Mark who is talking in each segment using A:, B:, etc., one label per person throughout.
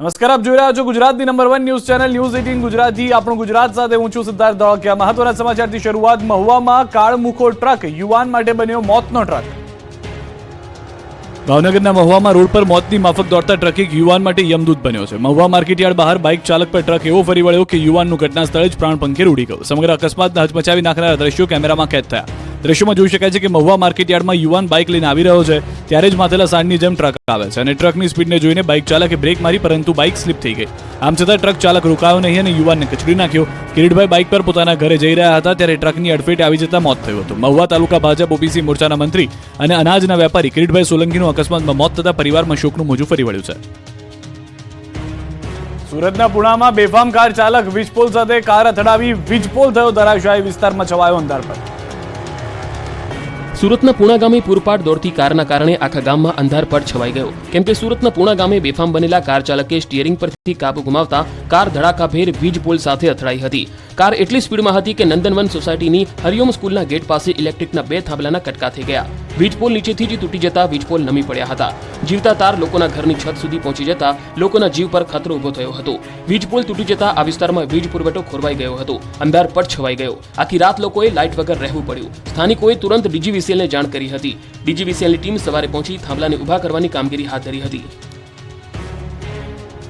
A: નમસ્કાર, આપ જોઈ રહ્યા છો ગુજરાતની number one news channel news eighteen Gujarati. આપણું ગુજરાત સાથે હું છું સિદ્ધાર્થ ધોળકિયા મહત્વના સમાચારથી શરૂઆત મહુવામાં કાળમુખો ટ્રક યુવાન માટે બન્યો મોતનો ટ્રક. ભાવનગરના મહુવામાં રોડ પર મોતની માફક દોડતા ટ્રક એક યુવાન માટે યમદૂત બન્યો છે. મહુવા માર્કેટયાર્ડ બહાર બાઇક ચાલક પર ટ્રક એવો ફરી વળ્યો કે યુવાનનું ઘટના સ્થળે જ પ્રાણ પંખેર ઉડી ગયું. સમગ્ર અકસ્માતને હચમચાવી નાખનારા દ્રશ્યો કેમેરામાં કેદ થયા. દ્રશ્યોમાં જોઈ શકાય છે કે મહુવા માર્કેટયાર્ડમાં યુવાન બાઇક લઈને આવી રહ્યો છે. ત્યારે જ માથેલા સાંડની જેમ ટ્રક આવે છે અને ટ્રકની સ્પીડને જોઈને બાઇક ચાલકે બ્રેક મારી પરંતુ બાઇક સ્લીપ થઈ ગઈ. આમ છતાં ટ્રક ચાલક રોકાયો નહીં અને યુવાનને કચડી નાખ્યો. કિરીટભાઈ બાઇક પર પોતાના ઘરે જઈ રહ્યા હતા ત્યારે ટ્રકની અડફેટે આવી જતા મોત થયું હતું. મહુવા તાલુકા ભાજપ, ઓબીસી મોરચાના મંત્રી અને અનાજના વેપારી કિરીટભાઈ સોલંકીનું અકસ્માતમાં મોત થતા પરિવારમાં શોકનું મોજું ફરી વળ્યું છે. સુરતના પુણામાં બેફામ કાર ચાલક વીજપોલ સાથે કાર અથડાવી વીજપોલ થયો ધરાશાયી વિસ્તારમાં છવાયો અંધારપટ.
B: સુરતના પૂણા ગામે પૂરપાટ દોડતી કારના કારણે આખા ગામમાં અંધારપટ છવાઈ ગયો. કેમ કે સુરતના પૂણા ગામે બેફામ બનેલા કાર ચાલકે સ્ટીયરિંગ પરથી કાબુ ગુમાવતા કાર ધડાકાભેર વીજ પોલ સાથે અથડાઈ હતી. કાર એટલી સ્પીડમાં હતી કે નંદનવન સોસાયટીની હરિઓમ સ્કૂલના ગેટ પાસે ઇલેક્ટ્રિકના બે થાંભલાના કટકા થઈ ગયા. વીજપોલ નીચેથી જ તૂટી જતા વીજપોલ નમી પડ્યા હતા. જીવતા તાર લોકોના ઘરની છત સુધી પહોંચી જતા લોકોના જીવ પર ખતરો ઊભો થયો હતો. વીજપોલ તૂટી જતા આ વિસ્તારમાં વીજ પુરવઠો ખોરવાઈ ગયો હતો. અંધારપટ છવાઈ ગયો. આખી રાત લોકોએ લાઇટ વગર રહેવું પડ્યું. સ્થાનિકોએ તુરંત ડીજીવીસીએલને જાણ કરી હતી. ડીજીવીસીએલની ટીમ સવારે પહોંચી થાંભલાને ઊભા કરવાની કામગીરી હાથ ધરી હતી.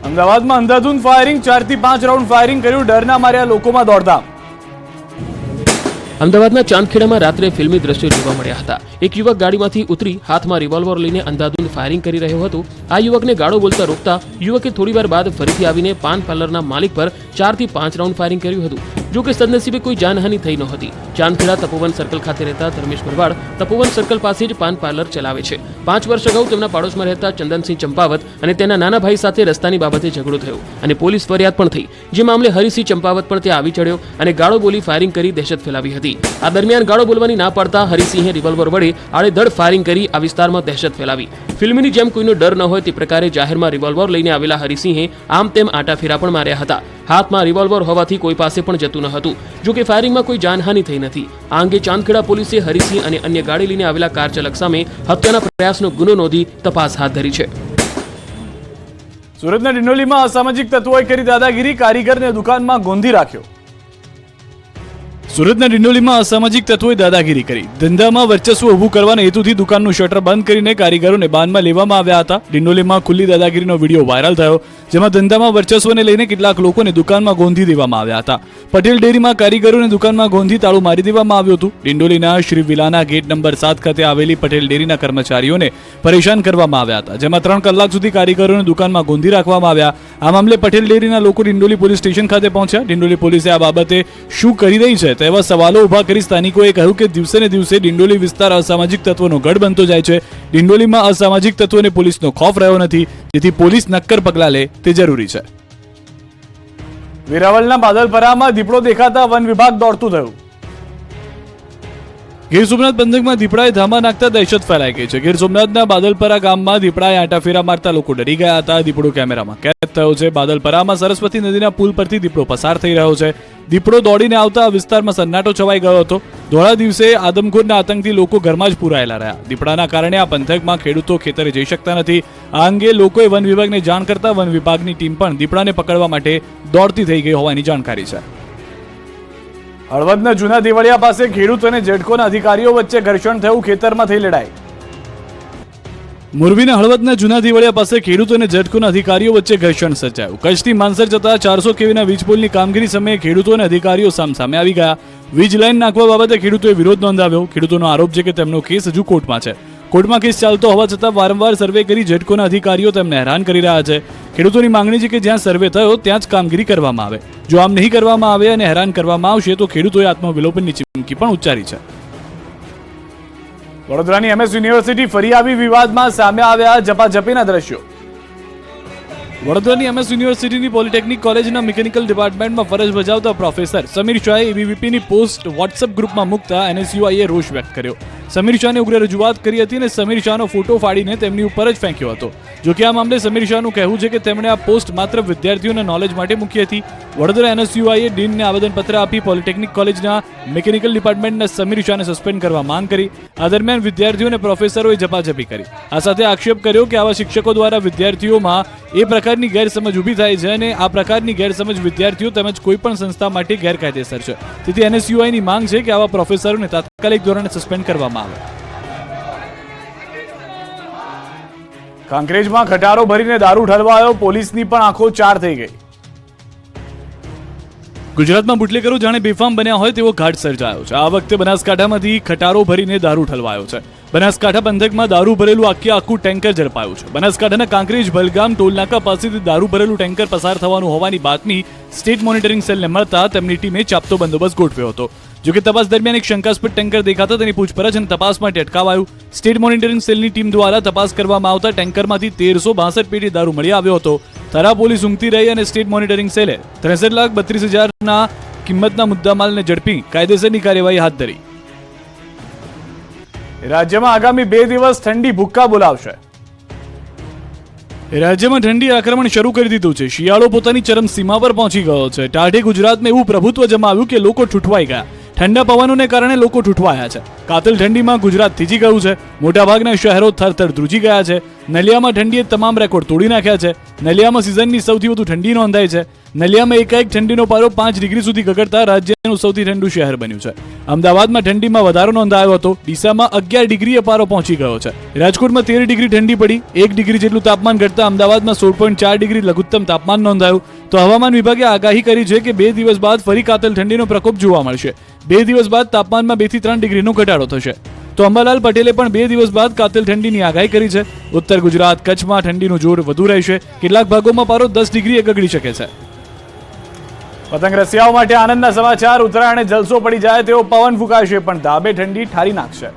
A: અમદાવાદમાં અંધાધૂન ફાયરિંગ ચારથી પાંચ રાઉન્ડ ફાયરિંગ કર્યું ડરના માર્યા લોકોમાં દોડધામ.
B: અમદાવાદના ચાંદખેડામાં રાત્રે ફિલ્મી દ્રશ્યો જોવા મળ્યા હતા. એક યુવક ગાડીમાંથી ઉતરી હાથમાં રિવોલ્વર લઈને અંધાધૂંધ ફાયરિંગ કરી રહ્યો હતો. આ યુવકને ગાળો બોલતા રોકતા યુવકે થોડીવાર બાદ ફરીથી આવીને પાન પાર્લરના માલિક પર ચારથી પાંચ રાઉન્ડ ફાયરિંગ કર્યું હતું. જો કે સદનસીબે કોઈ જાનહાનિ થઈ નહોતી ચાંદખેડા તપોવન સર્કલ ખાતે રહેતા ધર્મેશ ભરવાડ તપોવન સર્કલ પાસે જ પાન પાર્લર ચલાવે છે. પાંચ વર્ષ અગાઉ તેમના પાડોશમાં રહેતા ચંદનસિંહ ચંપાવત અને તેના નાના ભાઈ સાથે રસ્તાની બાબતે ઝઘડો થયો અને પોલીસ ફરિયાદ પણ થઈ. જે મામલે હરિસિંહ ચંપાવત પણ ત્યાં આવી ચડ્યો અને ગાળો બોલી ફાયરિંગ કરી દહેશત ફેલાવી હતી. આ દરમિયાન ગાળો બોલવાની ના પાડતા હરિસિંહે રિવોલ્વર વડે આડેધડ ફાયરિંગ કરી આ વિસ્તારમાં દહેશત ફેલાવી. ફિલ્મની જેમ કોઈનો ડર ન હોય તે પ્રકારે જાહેરમાં રિવોલ્વર લઈને આવેલા હરિસિંહે આમ તેમ આટાફેરા પણ માર્યા હતા. હાથમાં રિવોલ્વર હોવાથી કોઈ પાસે પણ જતું ન હતું. જો કે ફાયરિંગમાં કોઈ જાનહાનિ થઈ નથી. આ અંગે ચાંદખેડા પોલીસે હરિસિંહ અને અન્ય ગાડી લઈને આવેલા કાર ચાલક સામે હત્યાના પ્રયાસનો ગુનો નોંધી તપાસ હાથ ધરી છે.
A: સુરતના ડિંડોલીમાં અસામાજિક તત્વોએ કરી દાદાગીરી, કારીગરને દુકાનમાં ગોંધી રાખ્યો. સુરતના ડિંડોલીમાં અસામાજિક તત્વોએ દાદાગીરી કરી. ધંધામાં વર્ચસ્વ ઊભું કરવાના હેતુથી દુકાનનું શટર બંધ કરીને કારીગરોને બાંધમાં લેવામાં આવ્યા હતા. ડિંડોલીમાં ખુલ્લી દાદાગીરીનો વીડિયો વાયરલ થયો, જેમાં ધંધામાં વર્ચસ્વને લઈને કેટલાક લોકોને દુકાનમાં ગોંધી દેવામાં આવ્યા હતા. પટેલ ડેરીમાં કારીગરોને દુકાનમાં ગોંધી તાળું મારી દેવામાં આવ્યું હતું. ડિંડોલીના શ્રી વિલાના ગેટ નંબર સાત ખાતે આવેલી પટેલ ડેરીના કર્મચારીઓને પરેશાન કરવામાં આવ્યા હતા, જેમાં ત્રણ કલાક સુધી કારીગરોને દુકાનમાં ગોંધી રાખવામાં આવ્યા. આ મામલે પટેલ ડેરીના લોકો ડિંડોલી પોલીસ સ્ટેશન ખાતે પહોંચ્યા. ડિંડોલી પોલીસે આ બાબતે શું કરી રહી છે તેવા સવાલો ઊભા કરી સ્થાનિકોએ કહ્યું કે દિવસે ને દિવસે ડિંડોલી વિસ્તાર અસામાજિક તત્વોનો ગઢ બનતો જાય છે. ડિંડોલીમાં અસામાજિક તત્વોને પોલીસનો ખોફ રહ્યો નથી. જેથી પોલીસ નક્કર પગલાં લે તે જરૂરી છે. વેરાવળના બાદલપરામાં દીપડો દેખાતા વન વિભાગ દોડતું થયું. ગીર સોમનાથ પંથકમાં દીપડાએ ધામા નાખતા દહેશત ફેલાઈ ગઈ છે. ગીર સોમનાથના બાદલપરા ગામમાં દીપડાએ આંટાફેરા મારતા લોકો ડરી ગયા હતા. દીપડો કેમેરામાં કેદ થયો છે. બાદલપરામાં સરસ્વતી નદીના પુલ પરથી દીપડો પસાર થઈ રહ્યો છે. દીપડો દોડીને આવતા વિસ્તારમાં સન્નાટો છવાઈ ગયો હતો. ધોળા દિવસે આદમખોરના આતંકથી લોકો ઘરમાં જ પુરાયેલા રહ્યા. દીપડાના કારણે આ પંથકમાં ખેડૂતો ખેતરે જઈ શકતા નથી. આ અંગે લોકોએ વન વિભાગને જાણ કરતા વન વિભાગની ટીમ પણ દીપડાને પકડવા માટે દોડતી થઈ ગઈ હોવાની જાણકારી છે. હળવદના જૂના દેવળિયા પાસે ખેડૂત અને જેટકોના અધિકારીઓ વચ્ચે ઘર્ષણ થયું, ખેતરમાં થઈ લડાઈ. મોરબીના હળવદના જૂના દિવાળિયા પાસે ખેડૂત અને જટકોના અધિકારીઓ વચ્ચે ઘર્ષણ સર્જાયું. કચ્છથી માનસર જતા ચારસો કેવીના વીજ પુલની કામગીરી સમયે ખેડૂતો અને અધિકારીઓ સામસામે આવી ગયા. વીજ લાઈન નાખવા બાબતે ખેડૂતોએ વિરોધ નોંધાવ્યો. ખેડૂતોનો આરોપ છે કે તેમનો કેસ હજુ કોર્ટમાં છે. કોર્ટમાં કેસ ચાલતો હોવા છતાં વારંવાર સર્વે કરી જેટકોના અધિકારીઓ તેમને હેરાન કરી રહ્યા છે. ખેડૂતોની માંગણી છે કે જ્યાં સર્વે થયો ત્યાં જ કામગીરી કરવામાં આવે. જો આમ નહીં કરવામાં આવે અને હેરાન કરવામાં આવશે તો ખેડૂતોએ આત્મવિલોપનની ચીમકી પણ ઉચ્ચારી છે. વડોદરાની એમએસ યુનિવર્સિટી ફરી આવી વિવાદમાં સામે આવ્યા જપાજપીના દ્રશ્યો. વડોદરાની એમએસ યુનિવર્સિટીની પોલિટેકનિક કોલેજના મિકેનિકલ ડિપાર્ટમેન્ટમાં ફરજ બજાવતા પ્રોફેસર સમીર શાહે એબીવીપીની પોસ્ટ વોટ્સએપ ગ્રુપમાં મૂકતા એનએસયુઆઈએ રોષ વ્યક્ત કર્યો. સમીર શાહને ઉગ્ર રજૂઆત કરી હતી અને સમીર શાહનો ફોટો ફાડીને તેમની ઉપર જ ફેંક્યો હતો. જો કે આ મામલે સમીર શાહનું કહેવું છે કે તેમણે આ પોસ્ટ માત્ર વિદ્યાર્થીઓના નોલેજ માટે મૂકી હતી. વડોદરા એનએસયુઆઈએ ડીનને આવેદનપત્ર આપી પોલિટેકનિક કોલેજના મિકેનિકલ ડિપાર્ટમેન્ટના સમીર શાહને સસ્પેન્ડ કરવા માંગ કરી. આ દરમિયાન વિદ્યાર્થીઓ અને પ્રોફેસરોએ ઝપાઝપી કરી. આ સાથે આક્ષેપ કર્યો કે આવા શિક્ષકો દ્વારા વિદ્યાર્થીઓમાં એ પ્રકારની ગેરસમજ ઊભી થાય છે અને આ પ્રકારની ગેરસમજ વિદ્યાર્થીઓ તેમજ કોઈ પણ સંસ્થા માટે ગેરકાયદેસર છે. તેથી એનએસયુઆઈની માંગ છે કે આવા પ્રોફેસરોને તાત્કાલિક ધોરણે સસ્પેન્ડ કરવામાં આવે. કાંકરેજમાં ખટારો ભરીને દારૂ ઠલવાયો પોલીસની પણ આંખો ચાર થઈ ગઈ. ગુજરાતમાં બુટલેગરો જાણે બેફામ બન્યા હોય તેવો ઘાટ સર્જાયો છે. આ વખતે બનાસકાંઠામાંથી ખટારો ભરીને દારૂ ઠલવાયો છે. બનાસકાંઠા પંથકમાં દારૂ ભરેલું આખે આખું ટેન્કર ઝડપાયું છે. બનાસકાંઠાના કાંકરેજ, ભલગામ, ટોલનાકા પાસેથી દારૂ ભરેલું ટેન્કર પસાર થવાનું હોવાની બાતમી સ્ટેટ મોનિટરિંગ સેલને મળતા તેમની ટીમે ચાપતો બંદોબસ્ત ગોઠવ્યો હતો. જોકે તપાસ દરમિયાન એક શંકાસ્પદ ટેન્કર દેખાતા તેની પૂછપરછ અને તપાસ માટે અટકાવાયું. સ્ટેટ મોનિટરિંગ સેલની ટીમ દ્વારા તપાસ કરવામાં આવતા ટેન્કરમાંથી તેરસો બાસઠ પેટી દારૂ મળી આવ્યો હતો. તારા પોલીસ ઊંઘતી રહી અને સ્ટેટ મોનિટરિંગ સેલે ત્રેસઠ લાખ બત્રીસ હજારના કિંમતના મુદ્દામાલને ઝડપી, કાયદેસરની કાર્યવાહી હાથ ધરી. રાજ્યમાં આગામી બે દિવસ ઠંડી ભૂક્કા બોલાવશે. રાજ્યમાં ઠંડી આક્રમણ શરૂ કરી દીધું છે. શિયાળો પોતાની ચરમસીમા પર પહોંચી ગયો છે. ટાઢે ગુજરાતમાં એવું પ્રભુત્વ જમાવ્યું કે લોકો ઠૂઠવાઈ ગયા. ઠંડા પવનોને કારણે લોકો ઠૂઠવાયા છે. કાતલ ઠંડીમાં ગુજરાત થીજી ગયું છે. મોટાભાગના શહેરો થરથર ધ્રુજી ગયા છે. નલિયામાં ઠંડીએ તમામ રેકોર્ડ તોડી નાખ્યા છે. નલિયામાં સિઝનની સૌથી વધુ ઠંડી નોંધાઈ છે. નલિયામાં એકાએક ઠંડીનો પારો પાંચ ડિગ્રી સુધી ગગડતા રાજ્યનું સૌથી ઠંડુ શહેર બન્યું છે. અમદાવાદમાં ઠંડીમાં વધારો નોંધાયો હતો. ડીસામાં અગિયાર ડિગ્રીએ પારો પહોંચી ગયો છે. રાજકોટમાં તેર ડિગ્રી ઠંડી પડી. એક ડિગ્રી જેટલું તાપમાન ઘટતા અમદાવાદમાં સોળ પોઈન્ટ ચાર ડિગ્રી લઘુત્તમ તાપમાન નોંધાયું. તો હવામાન વિભાગે આગાહી કરી છે કે બે દિવસ બાદ ફરી કાતલ ઠંડીનો પ્રકોપ જોવા મળશે. બે દિવસ બાદ તાપમાનમાં બેથી ત્રણ ડિગ્રીનો ઘટાડો થશે. તો અંબાલાલ પટેલે પણ બે દિવસ બાદ કાતલ ઠંડીની આગાહી કરી છે. ઉત્તર ગુજરાત કચ્છમાં ઠંડીનું જોર વધુ રહેશે. કેટલાક ભાગોમાં પારો દસ ડિગ્રીએ ગગડી શકે છે. પતંગ રસિયાઓ માટે આનંદના સમાચાર. ઉત્તરાયણે જલસો પડી જાય તેવો પવન ફૂંકાશે, પણ ધાબે ઠંડી ઠારી નાખશે.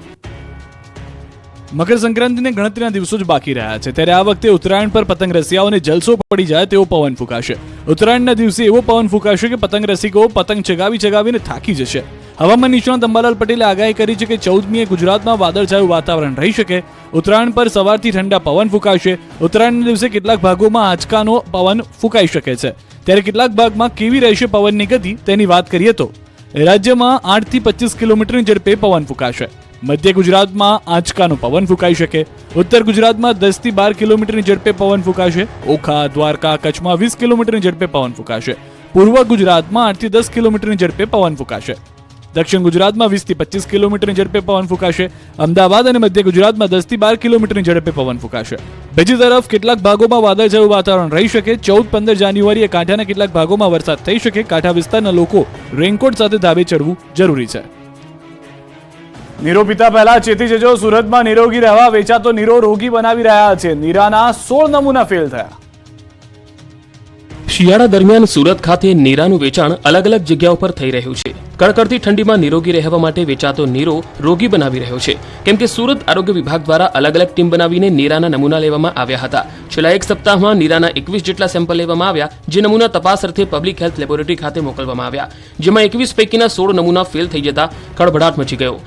A: મકર સંક્રાંતિને ગણતરીના દિવસો જ બાકી રહ્યા છે. ત્યારે આ વખતે ઉત્તરાયણ પર પતંગ રસિયાઓને જલસો પડી જાય તેવો પવન ફૂંકાશે. ઉત્તરાયણના દિવસે એવો પવન ફૂંકાશે કે પતંગ રસિકો પતંગ ચગાવી ચગાવીને થાકી જશે. હવામાન નિષ્ણાત અંબાલાલ પટેલે આગાહી કરી છે કે ચૌદમીએ ગુજરાતમાં વાદળછાયું વાતાવરણ રહી શકે. ઉત્તરાયણ પર સવારથી ઠંડા પવન ફૂંકાશે. ઉત્તરાયણના દિવસે કેટલાક ભાગોમાં આંચકાનો પવન ફૂંકાઈ શકે છે. ત્યારે કેટલાક ભાગમાં કેવી રહેશે પવનની ગતિ તેની વાત કરીએ તો. રાજ્યમાં આઠથી પચીસ કિલોમીટરની ઝડપે પવન ફૂંકાશે. મધ્ય ગુજરાતમાં આંચકાનો પવન ફૂંકાઈ શકે. ઉત્તર ગુજરાતમાં દસથી બાર કિલોમીટરની ઝડપે પવન ફૂંકાશે. ઓખા, દ્વારકા, કચ્છમાં વીસ કિલોમીટરની ઝડપે પવન ફૂંકાશે. પૂર્વ ગુજરાતમાં આઠથી દસ કિલોમીટરની ઝડપે પવન ફૂંકાશે. દક્ષિણ ગુજરાતમાં વીસથી પચીસ કિલોમીટરની ઝડપે પવન ફૂંકાશે. અમદાવાદ અને મધ્ય ગુજરાતમાં દસથી બાર કિલોમીટરની ઝડપે પવન ફૂંકાશે. બીજી તરફ કેટલાક ભાગોમાં વાદળછાયું વાતાવરણ રહી શકે. ચૌદ પંદર જાન્યુઆરીએ કાંઠાના કેટલાક ભાગોમાં વરસાદ થઈ શકે. કાંઠા વિસ્તારના લોકો રેનકોટ સાથે ધાબે ચડવું જરૂરી છે. નીરો પિતા પહેલા ચેતી જજો. સુરતમાં નિરોગી રહેવા વેચાતો નીરો રોગી બનાવી રહ્યા છે. નીરાના સોળ નમૂના ફેલ થયા.
B: શિયાળા દરમિયાન સુરત ખાતે નીરાનું વેચાણ અલગ અલગ જગ્યાઓ પર થઈ રહ્યું છે. કડકડતી ઠંડીમાં નિરોગી રહેવા માટે વેચાતો નીરો રોગી બનાવી રહ્યો છે. કેમ કે સુરત આરોગ્ય વિભાગ દ્વારા અલગ અલગ ટીમ બનાવીને નીરાના નમૂના લેવામાં આવ્યા હતા. છેલ્લા એક સપ્તાહમાં નીરાના એકવીસ જેટલા સેમ્પલ લેવામાં આવ્યા, જે નમૂના તપાસ અર્થે પબ્લિક હેલ્થ લેબોરેટરી ખાતે મોકલવામાં આવ્યા. જેમાં એકવીસ પૈકીના સોળ નમૂના ફેલ થઈ જતા ખળભળાટ મચી ગયો.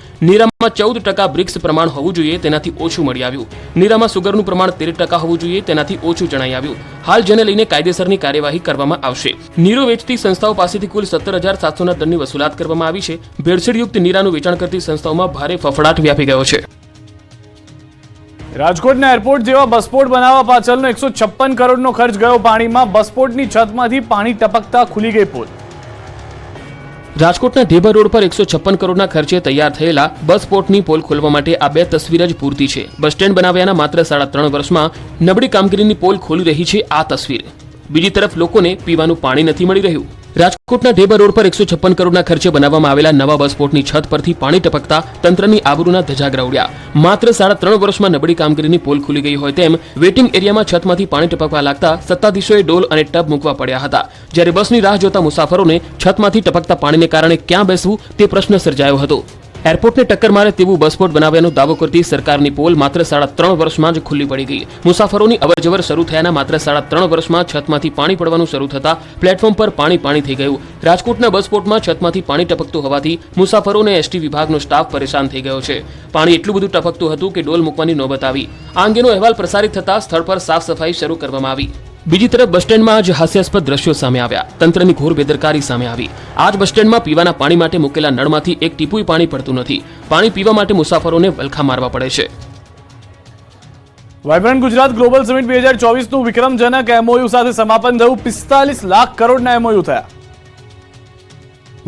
B: નીરામાં ચૌદ ટકા બ્રિક્સ પ્રમાણ હોવું જોઈએ, તેનાથી ઓછું મળી આવ્યું. નીરામાં સુગરનું પ્રમાણ તેર ટકા હોવું જોઈએ, તેનાથી ઓછું જણાઈ આવ્યું. હાલ જેને લઈને કાયદેસરની કાર્યવાહી કરવામાં આવશે. નીરો વેચતી સંસ્થાઓ પાસેથી કુલ સત્તર હજાર સાતસોના દંડની વસૂલાત કરવામાં આવી છે. ભેળસેળયુક્ત નીરાનું વેચાણ કરતી સંસ્થાઓમાં ભારે ફફડાટ વ્યાપી ગયો છે.
A: રાજકોટના એરપોર્ટ જેવા બસપોર્ટ બનાવવા પાછળનો એકસો છપ્પન કરોડનો ખર્ચ ગયો પાણીમાં. બસપોર્ટની છતમાંથી પાણી ટપકતા ખુલી ગઈ પોલ.
B: રાજકોટના ઢેબર રોડ પર એકસો છપ્પન કરોડના ખર્ચે તૈયાર થયેલા બસ પોર્ટની પોલ ખોલવા માટે આ બે તસવીર જ પૂરતી છે. બસ સ્ટેન્ડ બનાવ્યાના માત્ર સાડા ત્રણ વર્ષમાં નબળી કામગીરીની પોલ ખોલી રહી છે આ તસવીર. બીજી તરફ લોકોને પીવાનું પાણી નથી મળી રહ્યું. રાજકોટના ઢેબર રોડ પર એકસો છપ્પન કરોડના ખર્ચે બનાવવામાં આવેલા નવા બસ પોર્ટની છત પરથી પાણી ટપકતા તંત્રની આબરૂના ધજાગરા ઉડ્યા માત્ર સાડા ત્રણ વર્ષમાં નબળી કામગીરીની પોલ ખુલી ગઈ હોય તેમ વેટિંગ એરિયામાં છતમાંથી પાણી ટપકવા લાગતા સત્તાધીશોએ ડોલ અને ટબ મૂકવા પડ્યા હતા. જ્યારે બસની રાહ જોતા મુસાફરોને છતમાંથી ટપકતા પાણીને કારણે ક્યાં બેસવું તે પ્રશ્ન સર્જાયો હતો. એરપોર્ટને ટક્કર મારે તેવું બસપોર્ટ બનાવ્યાનો દાવો કરતી સરકારની પોલ માત્ર સાડા ત્રણ વર્ષમાં જ ખુલ્લી પડી ગઈ. મુસાફરોની અવરજવર શરૂ થયાના માત્ર સાડા ત્રણ વર્ષમાં છતમાંથી પાણી પડવાનું શરૂ થતા પ્લેટફોર્મ પર પાણી પાણી થઈ ગયું. રાજકોટના બસપોર્ટમાં છતમાંથી પાણી ટપકતું હોવાથી મુસાફરોને એસટી વિભાગનો સ્ટાફ પરેશાન થઈ ગયો છે. પાણી એટલું બધું ટપકતું હતું કે ડોલ મૂકવાની નોબત આવી. આ અંગેનો અહેવાલ પ્રસારિત થતા સ્થળ પર સાફ સફાઈ શરૂ કરવામાં આવી. બીજી તરફ બસ સ્ટેન્ડમાં આજ હાસ્યાસ્પદ દ્રશ્યો સામે આવ્યા. તંત્રની ઘોર બેદરકારી સામે આવી. આજ બસ સ્ટેન્ડમાં પીવાના પાણી માટે મૂકેલા નળમાંથી એક ટીપુય પાણી પડતું નથી. પાણી પીવા માટે મુસાફરોને વલખા મારવા પડે છે.
A: વાઇબ્રન્ટ ગુજરાત ગ્લોબલ સમિટ બે હજાર ચોવીસનું વિક્રમજનક એમઓયુ સાથે સમાપન થયું. પિસ્તાલીસ લાખ કરોડના એમઓયુ થયા.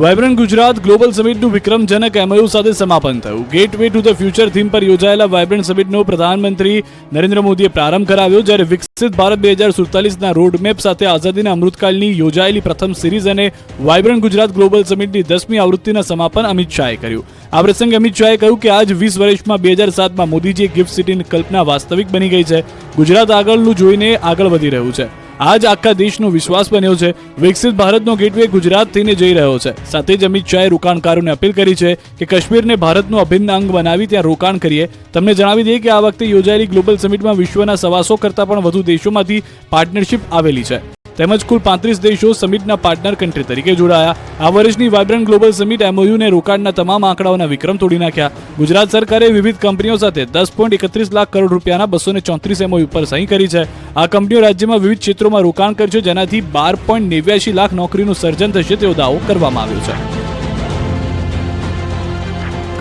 A: વાઇબ્રન્ટ ગુજરાત ગ્લોબલ સમિટનું વિક્રમજનક એમઓયુ સાથે સમાપન થયું. Gateway to the future theme પર યોજાયેલા વાઇબ્રન્ટ સમિટનો પ્રધાનમંત્રી નરેન્દ્ર મોદીએ પ્રારંભ કરાવ્યો, જ્યારે વિકસિત ભારત બે હજાર સુડતાલીસના રોડમેપ સાથે આઝાદીના અમૃતકાળની યોજાયેલી પ્રથમ સિરીઝ અને વાઇબ્રન્ટ ગુજરાત ગ્લોબલ સમિટની દસમી આવૃત્તિના સમાપન અમિત શાહે કર્યું. આ પ્રસંગે અમિત શાહે કહ્યું કે આજ વીસ વર્ષમાં બે હજાર સાતમાં મોદીજીએ ગિફ્ટ સિટીની કલ્પના વાસ્તવિક બની ગઈ છે. ગુજરાત આગળનું જોઈને આગળ વધી રહ્યું છે. આજ આખા દેશનો વિશ્વાસ બન્યો છે. વિકસિત ભારતનો ગેટવે ગુજરાત થઈને જઈ રહ્યો છે. સાથે જ અમિત શાહે રોકાણકારોને અપીલ કરી છે કે કાશ્મીરને ભારતનું અભિન્ન અંગ બનાવી ત્યાં રોકાણ કરીએ. તમને જણાવી દઈએ કે આ વખતે યોજાયેલી ગ્લોબલ સમિટમાં વિશ્વના સવાસો કરતાં પણ વધુ દેશોમાંથી પાર્ટનરશિપ આવેલી છે. તેમજ કુલ પાંત્રીસ દેશો સમિટના પાર્ટનર કન્ટ્રી તરીકે જોડાયા. આ વર્ષની વાયબ્રન્ટ ગ્લોબલ સમિટ એમઓયુને રોકાણના તમામ આંકડાઓના વિક્રમ તોડી નાખ્યા. ગુજરાત સરકારે વિવિધ કંપનીઓ સાથે દસ પોઈન્ટ એકત્રીસ લાખ કરોડ રૂપિયાના બસો ને ચોત્રીસ એમઓયુ પર સહી કરી છે. આ કંપનીઓ રાજ્યમાં વિવિધ ક્ષેત્રોમાં રોકાણ કરશે, જેનાથી બાર પોઈન્ટ નેવ્યાસી લાખ નોકરીનું સર્જન થશે તેવો દાવો કરવામાં આવ્યો છે.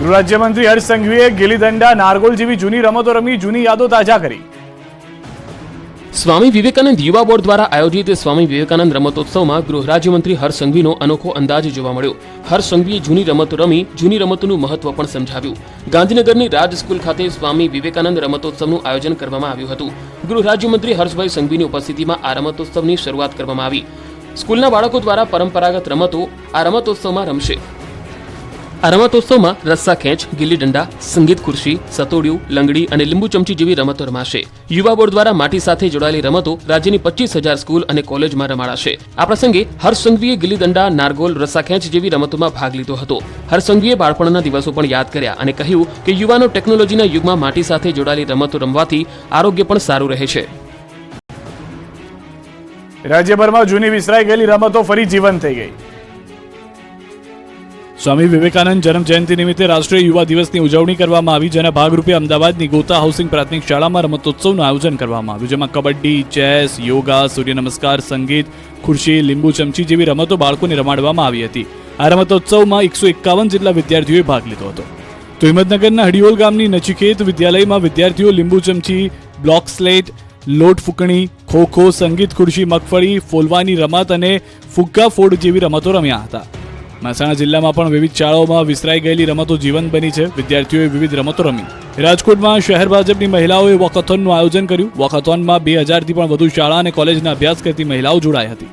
A: ગૃહ રાજ્યમંત્રી હર્ષ સંઘવીએ ગિલીદંડા, નારગોલ જેવી જૂની રમતો રમી, જૂની યાદો તાજા કરી.
B: સ્વામી વિવેકાનંદ યુવા બોર્ડ દ્વારા આયોજિત સ્વામી વિવેકાનંદ રમતોત્સવમાં ગૃહ રાજ્યમંત્રી હર્ષ સંઘવીનો અનોખો અંદાજ જોવા મળ્યો. હર્ષ સંઘવીએ જૂની રમતો રમી, જૂની રમતોનું મહત્વ પણ સમજાવ્યું. ગાંધીનગરની રાજ સ્કૂલ ખાતે સ્વામી વિવેકાનંદ રમતોત્સવનું આયોજન કરવામાં આવ્યું હતું. ગૃહ રાજ્યમંત્રી હર્ષભાઈ સંઘવીની ઉપસ્થિતિમાં આ રમતોત્સવની શરૂઆત કરવામાં આવી. સ્કૂલના બાળકો દ્વારા પરંપરાગત રમતો આ રમતોત્સવમાં રમશે. આ રમતોત્સવમાં રસ્સા ખેંચ, ગિલ્લી દંડા સંગીત ખુરશી, સતોડિયું, લંગડી અને લીંબુ ચમચી જેવી રમતો રમાશે. યુવા બોર્ડ દ્વારા માટી સાથે જોડાયેલી રમતો રાજ્યની પચીસ હજાર સ્કૂલ અને કોલેજમાં રમાડાશે. આ પ્રસંગે હર્ષ સંઘવીએ દંડા નારગોલ, રસ્સા ખેંચ જેવી રમતોમાં ભાગ લીધો હતો. હર્ષ સંઘવીએ બાળપણના દિવસો પણ યાદ કર્યા અને કહ્યું કે યુવાનો ટેકનોલોજીના યુગમાં માટી સાથે જોડાયેલી રમતો રમવાથી આરોગ્ય પણ સારું રહે છે.
A: રાજ્યભરમાં જૂની વિસરાઈ ગયેલી રમતો ફરી જીવંત થઈ ગઈ. સ્વામી વિવેકાનંદ જન્મ જયંતિ નિમિત્તે રાષ્ટ્રીય યુવા દિવસની ઉજવણી કરવામાં આવી, જેના ભાગરૂપે અમદાવાદની ગોતા હાઉસિંગ પ્રાથમિક શાળામાં રમતોત્સવનું આયોજન કરવામાં આવ્યું, જેમાં કબડ્ડી, ચેસ, યોગા સૂર્ય નમસ્કાર સંગીત, ખુરશી, લીંબુ ચમચી જેવી રમતો બાળકોને રમાડવામાં આવી હતી. આ રમતોત્સવમાં એકસો એકાવન જેટલા વિદ્યાર્થીઓએ ભાગ લીધો હતો. તો હિંમતનગરના હડિયોલ ગામની નચિકેત વિદ્યાલયમાં વિદ્યાર્થીઓ લીંબુ ચમચી, બ્લોક સ્લેટ, લોટ ફૂંકણી ખો ખો સંગીત ખુરશી, મગફળી, ફોલવાની રમત અને ફુગ્ગા ફોડ જેવી રમતો રમ્યા હતા. મહેસાણા જિલ્લામાં પણ વિવિધ શાળાઓમાં વિસરાઈ ગયેલી રમતો જીવંત બની છે. વિદ્યાર્થીઓએ વિવિધ રમતો રમી. રાજકોટમાં શહેર ભાજપની મહિલાઓએ વોકથોનનું આયોજન કર્યું. વોકથોનમાં બે હજારથી પણ વધુ શાળા અને કોલેજના અભ્યાસ કરતી મહિલાઓ જોડાઈ હતી.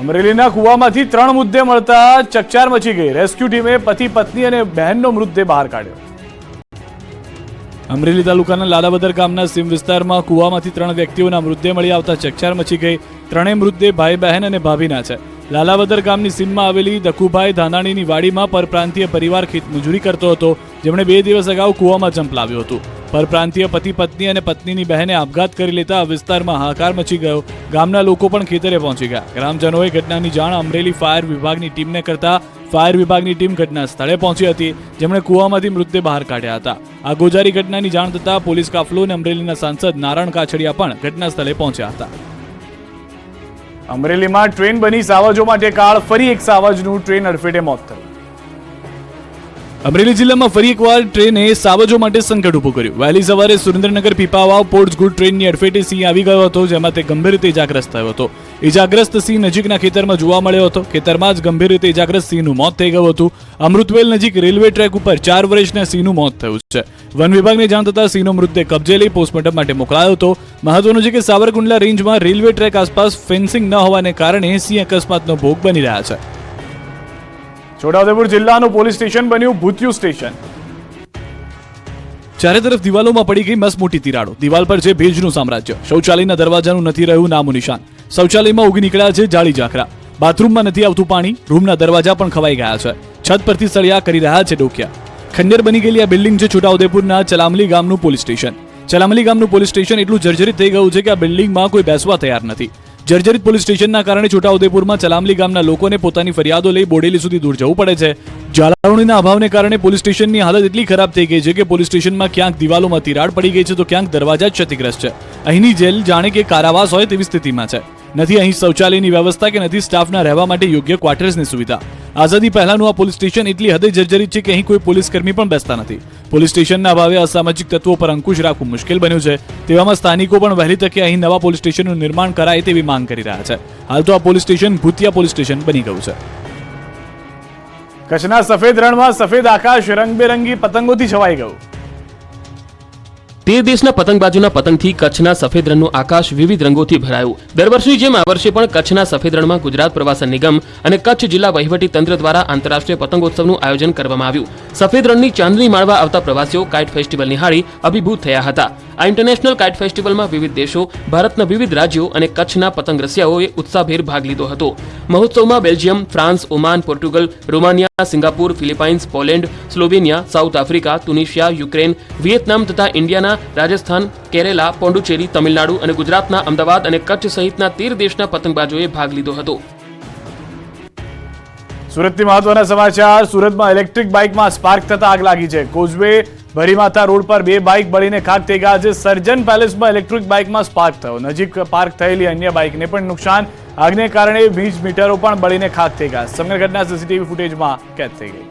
A: અમરેલીના કુવામાંથી ત્રણ મુદ્દે મળતા ચકચાર મચી ગઈ. રેસ્ક્યુ ટીમે પતિ, પત્ની અને બહેનનો મૃતદેહ બહાર કાઢ્યો. અમરેલી તાલુકાના લાલાબદર ગામના સીમ વિસ્તારમાં કુવામાંથી ત્રણ વ્યક્તિઓના મૃતદેહ મળી આવતા ચકચાર મચી ગઈ. ત્રણેય મૃતદેહ ભાઈ બહેન અને ભાભીના છે. લાલાબદર ગામની સીમમાં આવેલી દકુભાઈ ધાનાણીની વાડીમાં પરપ્રાંતીય પરિવાર ખેતમજૂરી કરતો હતો. જેમણે બે દિવસ અગાઉ કુવામાં ઝંપલાવ્યું હતું. પરપ્રાંતીય પતિ પત્ની અને પત્નીની બહેને આપઘાત કરી લેતા વિસ્તારમાં હાહાકાર મચી ગયો. ગામના લોકો પણ ખેતરે પહોંચી ગયા. ગ્રામજનોએ ઘટનાની જાણ અમરેલી ફાયર વિભાગની ટીમને કરતા ફાયર વિભાગની ટીમ ઘટના સ્થળે પહોંચી હતી, જેમણે કૂવામાંથી મૃતદેહ બહાર કાઢ્યા હતા. આ ગોજારી ઘટનાની જાણ થતાં પોલીસ કાફલો અને અમરેલીના સાંસદ નારાયણ કાછડિયા પણ ઘટના સ્થળે પહોંચ્યા હતા. અમરેલીમાં ટ્રેન બની સાવજો માટે કાળ ફરી એક સાવજનું ટ્રેન અડફેટે મોત થયું. અમરેલી જિલ્લામાં ફરી એકવાર ટ્રેને સાવજો માટે સંકટ ઊભું કર્યું. વહેલી સવારે સુરેન્દ્રનગર પીપાવાવ પોર્ટ્સગુડ ટ્રેનની અડફેટે સિંહ આવી ગયો હતો, જેમાં તે ગંભીર રીતે ઇજાગ્રસ્ત થયો હતો. ઇજાગ્રસ્ત સિંહ નજીકના ખેતરમાં જોવા મળ્યો હતો. ખેતરમાં જ ગંભીર રીતે ઇજાગ્રસ્ત સિંહનું મોત થઈ ગયું હતું. અમૃતવેલ નજીક રેલવે ટ્રેક ઉપર ચાર વર્ષના સિંહનું મોત થયું છે. વન વિભાગને જાણ થતાં સિંહનો મૃતદેહ કબજે લઈ પોસ્ટમોર્ટમ માટે મોકલાયો હતો. મહત્વનું છે કે સાવરકુંડલા રેન્જમાં રેલવે ટ્રેક આસપાસ ફેન્સિંગ ન હોવાને કારણે સિંહ અકસ્માતનો ભોગ બની રહ્યા છે. છોટાઉદેપુર જિલ્લાનું પોલીસ સ્ટેશન બન્યું ભૂત્યુ સ્ટેશન. ચારે તરફ દિવાલોમાં પડી ગઈ મસ્ત મોટી તિરાડો. દિવાલ પર છે ભેજનું સામ્રાજ્ય. શૌચાલયના દરવાજાનું નથી રહ્યું નામું નિશાન. શૌચાલયમાં ઉગી નીકળ્યા છે જાળી ઝાંખરા. બાથરૂમમાં નથી આવતું પાણી. રૂમના દરવાજા પણ ખવાઈ ગયા છે. છત પરથી સળિયા કરી રહ્યા છે ડોકિયા. ખંડેર બની ગયેલી આ બિલ્ડિંગ છે છોટાઉદેપુરના ચલામલી ગામનું પોલીસ સ્ટેશન ચલામલી ગામનું પોલીસ સ્ટેશન એટલું જર્જરિત થઈ ગયું છે કે આ બિલ્ડિંગમાં કોઈ બેસવા તૈયાર નથી. જર્જરિત પોલીસ સ્ટેશનના કારણે છોટાઉદેપુરમાં ચલામલી ગામના લોકોને પોતાની ફરિયાદો લઈ બોડેલી સુધી દૂર જવું પડે છે. જાળવણીના અભાવને કારણે પોલીસ સ્ટેશનની હાલત એટલી ખરાબ થઈ ગઈ છે કે પોલીસ સ્ટેશનમાં ક્યાંક દિવાલોમાં તિરાડ પડી ગઈ છે તો ક્યાંક દરવાજા જ ક્ષતિગ્રસ્ત છે. અહીંની જેલ જાણે કે કારાવાસ હોય તેવી સ્થિતિમાં છે. નથી અહીં શૌચાલયની વ્યવસ્થા કે નથી સ્ટાફના રહેવા માટે યોગ્ય ક્વાર્ટર્સની સુવિધા. આઝાદી પહેલાનું આ પોલીસ સ્ટેશન એટલી હદે જર્જરિત છે કે અહીં કોઈ પોલીસ કર્મી પણ બેસતા નથી. પોલીસ સ્ટેશનના અભાવે અસામાજિક તત્વો પર અંકુશ રાખવું મુશ્કેલ બન્યું છે. તેવામાં સ્થાનિકો પણ વહેલી તકે અહીં નવા પોલીસ સ્ટેશનનું નિર્માણ કરાય તેવી માંગ કરી રહ્યા છે. હાલ તો આ પોલીસ સ્ટેશન ભૂતિયા પોલીસ સ્ટેશન બની ગયું છે. કચ્છના સફેદ રણમાં સફેદ આકાશ રંગબેરંગી પતંગોથી છવાઈ ગયું.
B: તેર દેશના પતંગબાજુના પતંગથી કચ્છના સફેદ રણનું આકાશ વિવિધ રંગોથી ભરાયું. દર વર્ષની જેમ આ વર્ષે પણ કચ્છના સફેદ રણમાં ગુજરાત પ્રવાસન નિગમ અને કચ્છ જિલ્લા વહીવટી તંત્ર દ્વારા આંતરરાષ્ટ્રીય પતંગોત્સવનું આયોજન કરવામાં આવ્યું. સફેદ રણની ચાંદની માળવા આવતા પ્રવાસીઓ કાઇટ ફેસ્ટિવલ નિહાળી અભિભૂત થયા હતા. આ ઇન્ટરનેશનલ કાઇટ ફેસ્ટિવલમાં વિવિધ દેશો, ભારતના વિવિધ રાજ્યો અને કચ્છના પતંગ રસિયાઓએ ઉત્સાહભેર ભાગ લીધો હતો. મહોત્સવમાં Belgium, France, Oman, Portugal, Romania, Singapore, Philippines, Poland, Slovenia, south Africa, Tunisia, Ukraine, Vietnam તથા ઇન્ડિયાના રાજસ્થાન, કેરેલા પોંડુચેરી તમિલનાડુ અને ગુજરાતના અમદાવાદ અને કચ્છ સહિતના તેર દેશના પતંગબાજોએ ભાગ લીધો હતો.
A: સુરતથી મહત્વના સમાચાર, સુરતમાં ઇલેક્ટ્રિક બાઇકમાં સ્પાર્ક થતા આગ લાગી છે. કોઝવે ભરીમાતા રોડ પર બે બાઇક બળીને ખાક થઈ ગયા છે. સર્જન પેલેસમાં ઇલેક્ટ્રિક બાઇકમાં સ્પાર્ક થયો. નજીક પાર્ક થયેલી અન્ય બાઇકને પણ નુકસાન. આગને કારણે વીજ મીટરો પણ બળીને ખાક થઈ ગયા. સમગ્ર ઘટના સીસીટીવી ફૂટેજમાં કેદ થઈ ગઈ.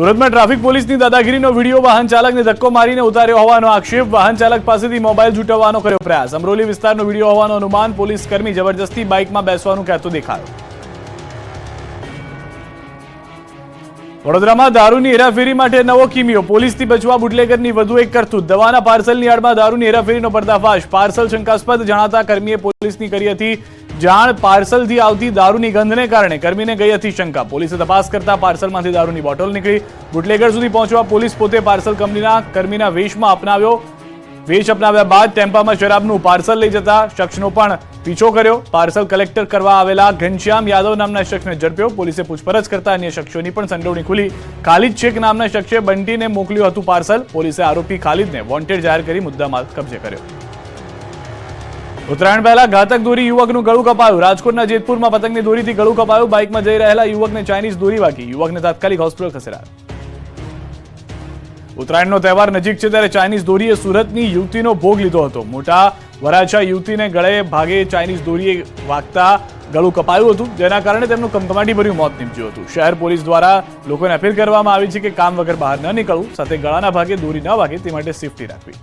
A: સુરતમાં ટ્રાફિક પોલીસની દાદાગીરીનો વીડિયો વાહન ચાલકને ધક્કો મારીને ઉતાર્યો હોવાનો આક્ષેપ. વાહન ચાલક પાસેથી મોબાઈલ ઝૂંટવવાનો કર્યો પ્રયાસ. અમરોલી વિસ્તારનો વીડિયો હોવાનું અનુમાન પોલીસ કર્મી જબરજસ્તી બાઇકમાં બેસવાનું કહેતો દેખાયો. વડોદરામાં દારૂની હેરાફેરી માટે નવો કિમિયો. પોલીસથી બચવા બુટલેગરની વધુ એક કરતું દવાના પાર્સલની આડમાં દારૂની હેરાફેરીનો પર્દાફાશ. પાર્સલ શંકાસ્પદ જણાતા કર્મીએ પોલીસની કરી હતી જાણ. પાર્સલથી આવતી દારૂની ગંધને કારણે કર્મીને ગઈ હતી શંકા. પોલીસે તપાસ કરતા પાર્સલમાંથી દારૂની બોટલ નીકળી. બુટલેગર સુધી પહોંચવા પોલીસ પોતે પાર્સલ કંપનીના કર્મીના વેશમાં અપનાવ્યો. વેશ અપનાવ્યા બાદ ટેમ્પામાં શરાબનું પાર્સલ લઈ જતા શખ્સનો પણ પીછો કર્યો. પાર્સલ કલેક્ટર કરવા આવેલા ઘનશ્યામ યાદવ નામના શખ્સને ઝડપ્યો. પોલીસે પૂછપરછ કરતા અન્ય શખ્સોની પણ સંડોવણી ખુલી. ખાલિદ શેખ નામના શખ્સે બંટીને મોકલ્યું હતું પાર્સલ. પોલીસે આરોપી ખાલિદને વોન્ટેડ જાહેર કરી મુદ્દામાલ કબજે કર્યો. ઉત્તરાયણ પહેલા ઘાતક દોરી યુવકનું ગળું કપાયું. રાજકોટના જેતપુરમાં પતંગની દોરીથી ગળું કપાયું. બાઇકમાં જઈ રહેલા યુવકને ચાઇનીઝ દોરી વાગી. યુવકને તાત્કાલિક હોસ્પિટલ ખસેડાયો. ઉત્તરાયણનો તહેવાર નજીક છે ત્યારે ચાઇનીઝ દોરીએ સુરતની યુવતીનો ભોગ લીધો હતો. મોટા વરાછા યુવતીને ગળે ભાગે ચાઇનીઝ દોરીએ વાગતા ગળું કપાયું હતું, જેના કારણે તેમનું કમકમાટીભર્યું મોત નીપજ્યું હતું. શહેર પોલીસ દ્વારા લોકોને અપીલ કરવામાં આવી છે કે કામ વગર બહાર ન નીકળવું, સાથે ગળાના ભાગે દોરી ન વાગે, તે માટે સેફટી રાખવી.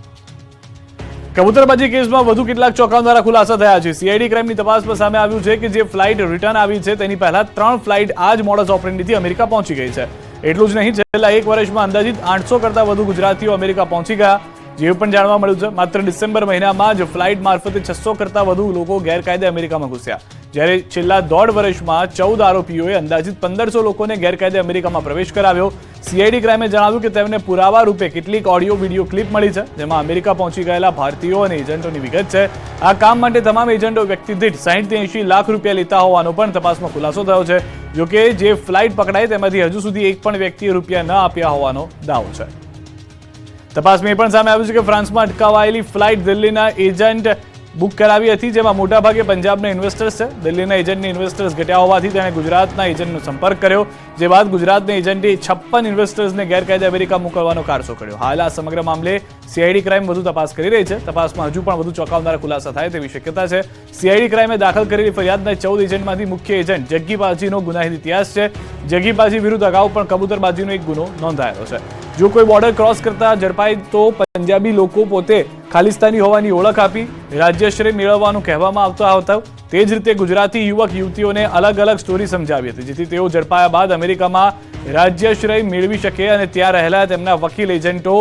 A: કબૂતરબાજી કેસમાં વધુ કેટલાક ચોંકાવનારા ખુલાસા થયા છે. સીઆઈડી ક્રાઇમની તપાસમાં સામે આવ્યું છે કે જે ફ્લાઇટ રિટર્ન આવી છે, તેની પહેલા ત્રણ ફ્લાઇટ આ જ મોડસ ઓપરેન્ડીથી અમેરિકા પહોંચી ગઈ છે. એટલું જ નહીં, છેલ્લા એક વર્ષમાં અંદાજિત આઠસો કરતા વધુ ગુજરાતીઓ અમેરિકા પહોંચી ગયા. જેવું પણ જાણવા મળ્યું છે, માત્ર ડિસેમ્બર મહિનામાં જ ફ્લાઇટ મારફતે છસો કરતા વધુ લોકો ગેરકાયદે અમેરિકામાં ઘૂસ્યા. જ્યારે છેલ્લા દોઢ વર્ષમાં ચૌદ આરોપીઓએ અંદાજિત પંદરસો લોકોને ગેરકાયદે અમેરિકામાં પ્રવેશ કરાવ્યો. સીઆઈડી ક્રાઇમે જણાવ્યું કે તેમને પુરાવા રૂપે કેટલીક ઓડિયો, વીડિયો ક્લિપ મળી છે, જેમાં અમેરિકા પહોંચી ગયેલા ભારતીયો અને એજન્ટોની વિગત છે. આ કામ માટે તમામ એજન્ટો વ્યક્તિ દીઠ સાહીઠથી એંશી લાખ રૂપિયા લેતા હોવાનો પણ તપાસમાં ખુલાસો થયો છે. જોકે જે ફ્લાઇટ પકડાઈ તેમાંથી હજુ સુધી એક પણ વ્યક્તિએ રૂપિયા ન આપ્યા હોવાનો દાવો છે. તપાસમાં એ પણ સામે આવ્યું છે કે ફ્રાન્સમાં અટકાવાયેલી ફ્લાઇટ દિલ્હીના એજન્ટ બુક કરાવી હતી, જેમાં મોટાભાગે પંજાબના ઇન્વેસ્ટર્સ છે. દિલ્હીના એજન્ટની ઇન્વેસ્ટર્સ ઘટ્યા હોવાથી તેણે ગુજરાતના એજન્ટનો સંપર્ક કર્યો, જે બાદ ગુજરાતના એજન્ટે છપ્પન ઇન્વેસ્ટર્સને ગેરકાયદે અમેરિકા મોકલવાનો કારસો કર્યો. હાલ આ સમગ્ર મામલે સીઆઈડી ક્રાઇમ વધુ તપાસ કરી રહી છે. તપાસમાં હજુ પણ વધુ ચોંકાવનારા ખુલાસા થાય તેવી શક્યતા છે. સીઆઈડી ક્રાઇમે દાખલ કરેલી ફરિયાદના ચૌદ એજન્ટમાંથી મુખ્ય એજન્ટ જગ્ગીબાજીનો ગુનાહિત ઇતિહાસ છે. જગ્ગીબાજી વિરુદ્ધ અગાઉ પણ કબૂતરબાજીનો એક ગુનો નોંધાયેલો છે. જો કોઈ બોર્ડર ક્રોસ કરતા ઝડપાય તો પંજાબી લોકો પોતે ખાલિસ્તાની હોવાની ઓળખ આપી રાજ્યશ્રી મેળવવાનું કહેવામાં આવતો આવતા તે જ રીતે ગુજરાતી યુવક યુવતીઓને અલગ અલગ સ્ટોરી સમજાવી હતી, જેથી તેઓ ઝડપાયા બાદ અમેરિકામાં રાજ્યાશ્રય મેળવી શકે અને ત્યાં રહેલા તેમના વકીલ એજન્ટો